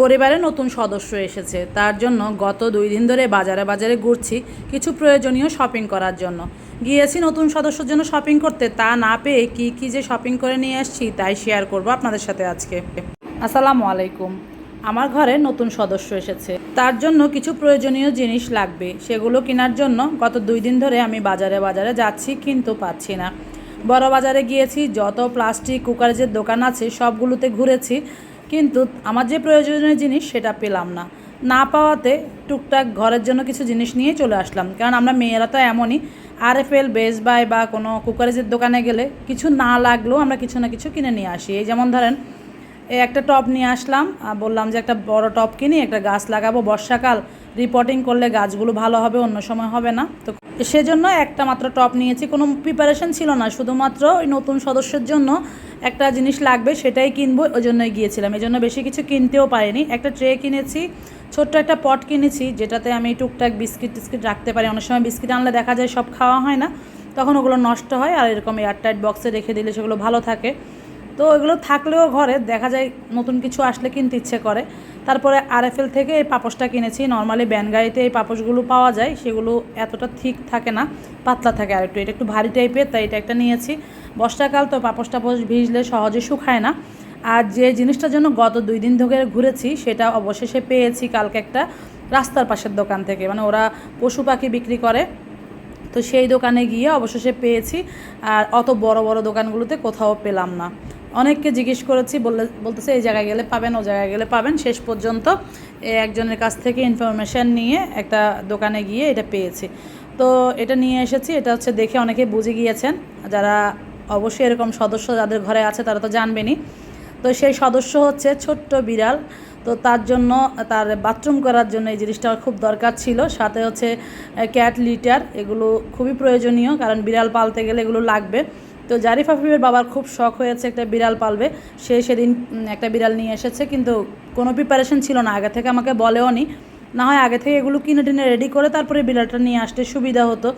পরিবারে নতুন সদস্য এসেছে। তার জন্য গত দুই দিন ধরে বাজারে বাজারে ঘুরছি কিছু প্রয়োজনীয় শপিং করার জন্য। গিয়েছি নতুন সদস্যর জন্য শপিং করতে। তা না পেয়ে কি কি যে শপিং করে নিয়ে আসছি তাই শেয়ার করব আপনাদের সাথে আজকে। আসসালামু আলাইকুম। আমার ঘরে নতুন সদস্য এসেছে। তার জন্য কিছু প্রয়োজনীয় জিনিস লাগবে। সেগুলো কেনার জন্য গত দুই দিন ধরে আমি বাজারে বাজারে যাচ্ছি কিন্তু পাচ্ছি না। বড় বাজারে গিয়েছি, যত প্লাস্টিক, কুকারের দোকান আছে সবগুলোতে ঘুরেছি। কিন্তু আমার যে প্রয়োজনীয় জিনিস সেটা পেলাম না। না পাওয়াতে টুকটাক ঘরের জন্য কিছু জিনিস নিয়ে চলে আসলাম। কারণ আমরা মেয়েরা তো এমনই R F L base buy বা কোনো কুকারেজের দোকানে গেলে কিছু না লাগলেও আমরা কিছু না কিছু কিনে নিয়ে আসি। এই যেমন ধরেন একটা টপ নিয়ে আসলাম বললাম যে একটা বড় টপ কিনি, একটা গাছ লাগাবো বর্ষাকাল রিপোর্টিং করলে গাছগুলো ভালো হবে, অন্য সময় হবে না। তো সেজন্য একটা মাত্র টপ নিয়েছি। কোনো প্রিপারেশন ছিল না, শুধুমাত্র ওই নতুন সদস্যের জন্য একটা জিনিস লাগবে, সেটাই কিনবো, ওই জন্যই গিয়েছিলাম। এই জন্য বেশি কিছু কিনতেও পারিনি। একটা ট্রে কিনেছি, ছোট্ট একটা পট কিনেছি, যেটাতে আমি টুকটাক বিস্কিট টিস্কিট রাখতে পারি। অনেক সময় বিস্কিট আনলে দেখা যায় সব খাওয়া হয় না, তখন ওগুলো নষ্ট হয়, আর এরকম এয়ারটাইট বক্সে রেখে দিলে সেগুলো ভালো থাকে। তো এগুলো থাকলেও ঘরে দেখা যায় নতুন কিছু আসলে কিনতে ইচ্ছে করে। তারপরে আরএফএল থেকে এই পাপোশটা কিনেছি। নর্মালি ব্যান গাড়িতে এই পাপোশগুলো পাওয়া যায়, সেগুলো এতটা ঠিক থাকে না, পাতলা থাকে আর একটু এটা একটু ভারী টাইপের, তাই এটা একটা নিয়েছি। বর্ষাকাল তো পাপোশ টাপোশ ভিজলে সহজে শুকায় না। আর যে জিনিসটার জন্য গত দুই দিন ধরে ঘুরেছি, সেটা অবশেষে পেয়েছি কালকে একটা রাস্তার পাশের দোকান থেকে। মানে ওরা পশু পাখি বিক্রি করে। তো সেই দোকানে গিয়ে অবশেষে পেয়েছি। আর অত বড় বড় দোকানগুলোতে কোথাও পেলাম না। অনেককে জিজ্ঞেস করেছি, বললে, বলতেছে এই জায়গায় গেলে পাবেন, ও জায়গায় গেলে পাবেন। শেষ পর্যন্ত একজনের কাছ থেকে ইনফরমেশান নিয়ে একটা দোকানে গিয়ে এটা পেয়েছি। তো এটা নিয়ে এসেছি, এটা হচ্ছে দেখে অনেকে বুঝে গিয়েছেন। যারা অবশ্যই এরকম সদস্য যাদের ঘরে আছে, তারা তো জানবেনই। তো সেই সদস্য হচ্ছে ছোট্ট বিড়াল। তো তার জন্য, তার বাথরুম করার জন্য এই জিনিসটা খুব দরকার ছিল। সাথে হচ্ছে ক্যাট লিটার এগুলো খুবই প্রয়োজনীয়, কারণ বিড়াল পালতে গেলে এগুলো লাগবে। তো জারিফ আফিফের বাবার খুব শখ হয়েছে একটা বিড়াল পালবে। সে সেদিন একটা বিড়াল নিয়ে এসেছে, কিন্তু কোনো প্রিপারেশন ছিল না। আগে থেকে আমাকে বলেও নি। না হয় আগে থেকে এগুলো কিনে টিনে রেডি করে তারপরে বিড়ালটা নিয়ে আসতে সুবিধা হতো।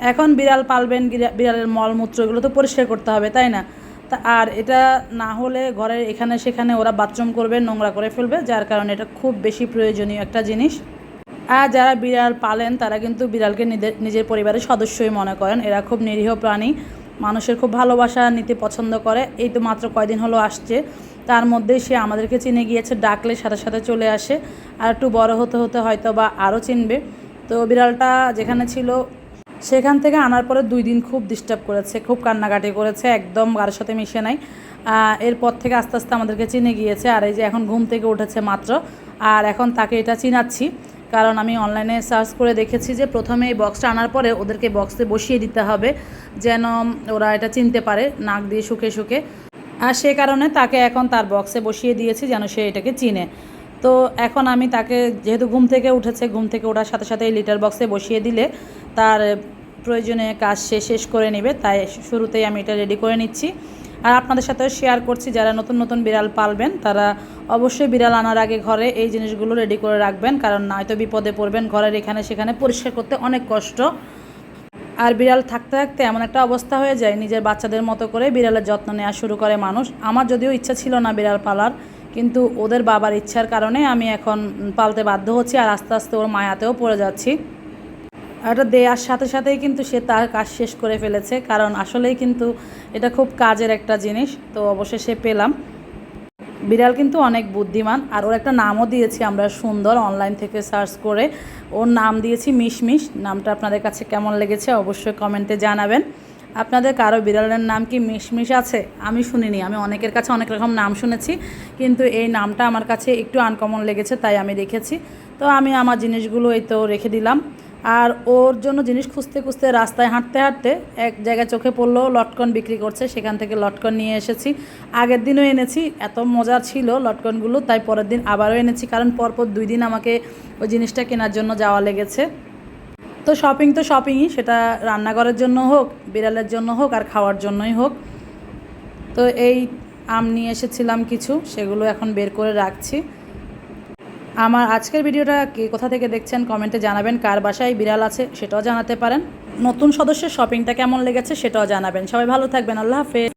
এখন বিড়াল পালবেন বিড়া- বিড়ালের মলমূত্র, এগুলো তো পরিষ্কার করতে হবে, তাই না? তা আর এটা না হলে ঘরের এখানে সেখানে ওরা বাথরুম করবে, নোংরা করে ফেলবে, যার কারণে এটা খুব বেশি প্রয়োজনীয় একটা জিনিস। আর যারা বিড়াল পালেন, তারা কিন্তু বিড়ালকে নিজের নিজের পরিবারের সদস্যই মনে করেন। এরা খুব নিরীহ প্রাণী। মানুষের খুব ভালোবাসা নিতে পছন্দ করে। এই তো মাত্র কয়দিন হলো আসছে। তার মধ্যে সে আমাদেরকে চিনে গিয়েছে, ডাকলে সাথে সাথে চলে আসে। আর একটু বড় হতে হতে হয়তো বা আরও চিনবে। তো বিড়ালটা যেখানে ছিল, সেখান থেকে আনার পরে দুই দিন খুব ডিস্টার্ব করেছে, খুব কান্নাকাটি করেছে, একদম কারোর সাথে মিশে নাই। এরপর থেকে আস্তে আস্তে আমাদেরকে চিনে গিয়েছে। আর এই যে এখন ঘুম থেকে উঠেছে মাত্র। আর এখন তাকে এটা চিনাচ্ছি। কারণ আমি অনলাইনে সার্চ করে দেখেছি যে প্রথমে এই বক্সটা আনার পরে ওদেরকে বক্সে বসিয়ে দিতে হবে, যেন ওরা এটা চিনতে পারে নাক দিয়ে শুকে শুকে। আর সে কারণে তাকে এখন তার বক্সে বসিয়ে দিয়েছি যেন সে এটাকে চিনে। তো এখন আমি তাকে যেহেতু ঘুম থেকে উঠেছে, ঘুম থেকে ওঠার সাথে সাথে এই লিটার বক্সে বসিয়ে দিলে তার প্রয়োজনে কাজ সে শেষ করে নেবে, তাই শুরুতেই আমি এটা রেডি করে নিচ্ছি। আর আপনাদের সাথে শেয়ার করছি, যারা নতুন নতুন বিড়াল পালবেন, তারা অবশ্যই বিড়াল আনার আগে ঘরে এই জিনিসগুলো রেডি করে রাখবেন, কারণ নয়তো বিপদে পড়বেন ঘরের এখানে সেখানে পরিষ্কার করতে অনেক কষ্ট। আর বিড়াল থাকতে থাকতে এমন একটা অবস্থা হয়ে যায়, নিজের বাচ্চাদের মতো করে বিড়ালের যত্ন নেওয়া শুরু করে মানুষ। আমার যদিও ইচ্ছা ছিল না বিড়াল পালার, কিন্তু ওদের বাবার ইচ্ছার কারণে আমি এখন পালতে বাধ্য হচ্ছি, আর আস্তে আস্তে ওর মায়াতেও পড়ে যাচ্ছি। এটা দেওয়ার সাথে সাথেই কিন্তু সে তার কাজ শেষ করে ফেলেছে, কারণ আসলেই কিন্তু এটা খুব কাজের একটা জিনিস, তো অবশেষে পেলাম। বিড়াল কিন্তু অনেক বুদ্ধিমান, আর ওর একটা নামও দিয়েছি আমরা সুন্দর অনলাইন থেকে সার্চ করে। ওর নাম দিয়েছি মিশমিশ, নামটা আপনাদের কাছে কেমন লেগেছে অবশ্যই কমেন্টে জানাবেন। আপনাদের কারও বিড়ালের নাম কি মিশমিশ আছে? আমি শুনিনি, আমি অনেকের কাছে অনেক রকম নাম শুনেছি, কিন্তু এই নামটা আমার কাছে একটু আনকমন লেগেছে, তাই আমি রেখেছি তো আমি আমার জিনিসগুলো এই তো রেখে দিলাম। আর ওর জন্য জিনিস খুঁজতে খুঁজতে রাস্তায় হাঁটতে হাঁটতে এক জায়গায় চোখে পড়ল, লটকন বিক্রি করছে, সেখান থেকে লটকন নিয়ে এসেছি। আগের দিনও এনেছি, এত মজার ছিল লটকনগুলো, তাই পরের দিন আবারও এনেছি, কারণ পরপর দুই দিন আমাকে ওই জিনিসটা কেনার জন্য যাওয়া লেগেছে। তো শপিং তো শপিংই সেটা রান্নাঘরের জন্য হোক, বিড়ালের জন্য হোক, আর খাওয়ার জন্যই হোক। তো এই আম নিয়ে এসেছিলাম কিছু, সেগুলো এখন বের করে রাখছি। আমার আজকের ভিডিওটা কে কোথা থেকে দেখছেন কমেন্টে জানাবেন, কার বাসায় বিড়াল আছে সেটাও জানাতে পারেন। নতুন সদস্যের শপিংটা কেমন লেগেছে সেটাও জানাবেন। সবাই ভালো থাকবেন, আল্লাহ হাফেজ।